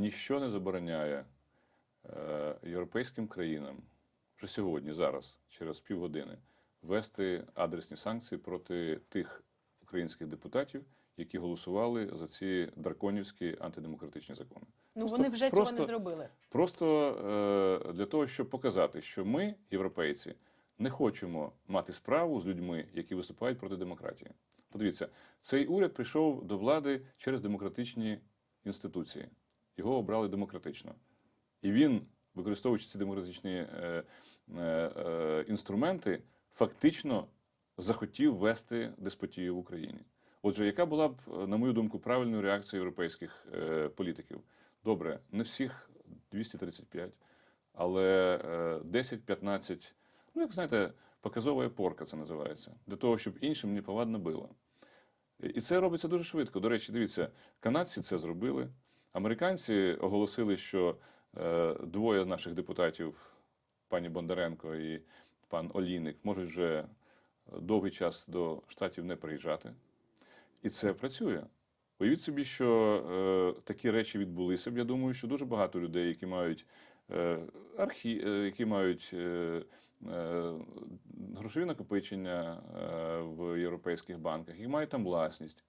ніщо не забороняє е, європейським країнам вже сьогодні, зараз, через півгодини, ввести адресні санкції проти тих українських депутатів, які голосували за ці драконівські антидемократичні закони. Ну Просто- вони вже просто- цього не зробили. Просто е, для того, щоб показати, що ми, європейці, не хочемо мати справу з людьми, які виступають проти демократії. Подивіться, цей уряд прийшов до влади через демократичні інституції. Його обрали демократично. І він, використовуючи ці демократичні е, е, е, інструменти, фактично захотів ввести деспотію в Україні. Отже, яка була б, на мою думку, правильною реакцією європейських е, політиків? Добре, не всіх 235, але е, 10-15, ну, як знаєте, показова порка це називається, для того, щоб іншим неповадно було. І це робиться дуже швидко. До речі, дивіться, канадці це зробили. Американці оголосили, що е, двоє з наших депутатів, пані Бондаренко і пан Олійник, можуть вже довгий час до штатів не приїжджати. І це працює. Уявіть собі, що е, такі речі відбулися б. Я думаю, що дуже багато людей, які мають е, архі, е, які мають е, е, грошові накопичення е, в європейських банках, які мають там власність,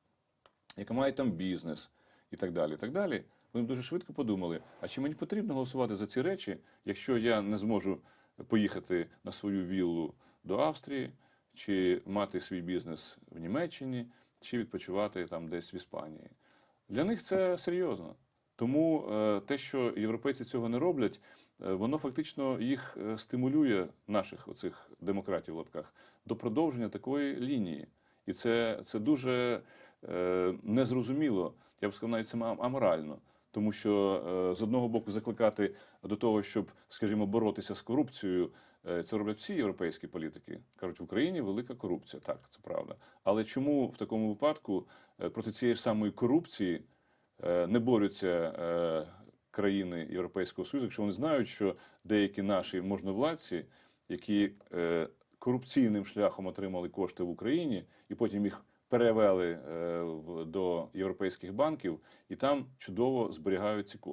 які мають там бізнес і так далі. І так далі. Вони дуже швидко подумали: а чи мені потрібно голосувати за ці речі, якщо я не зможу поїхати на свою віллу до Австрії, чи мати свій бізнес в Німеччині, чи відпочивати там десь в Іспанії? Для них це серйозно. Тому е, те, що європейці цього не роблять, е, воно фактично їх е, стимулює, наших оцих демократів в лапках, до продовження такої лінії. І це, це дуже е, незрозуміло, я б сказав, навіть це ам- аморально. Тому що е, з одного боку закликати до того, щоб, скажімо, боротися з корупцією, е, це роблять всі європейські політики. Кажуть, в Україні велика корупція. Так, це правда. Але чому в такому випадку е, проти цієї ж самої корупції е, не борються е, країни Європейського Союзу, якщо вони знають, що деякі наші можновладці, які е, корупційним шляхом отримали кошти в Україні і потім їх перевели е, до європейських банків, і там чудово зберігають ці кошти.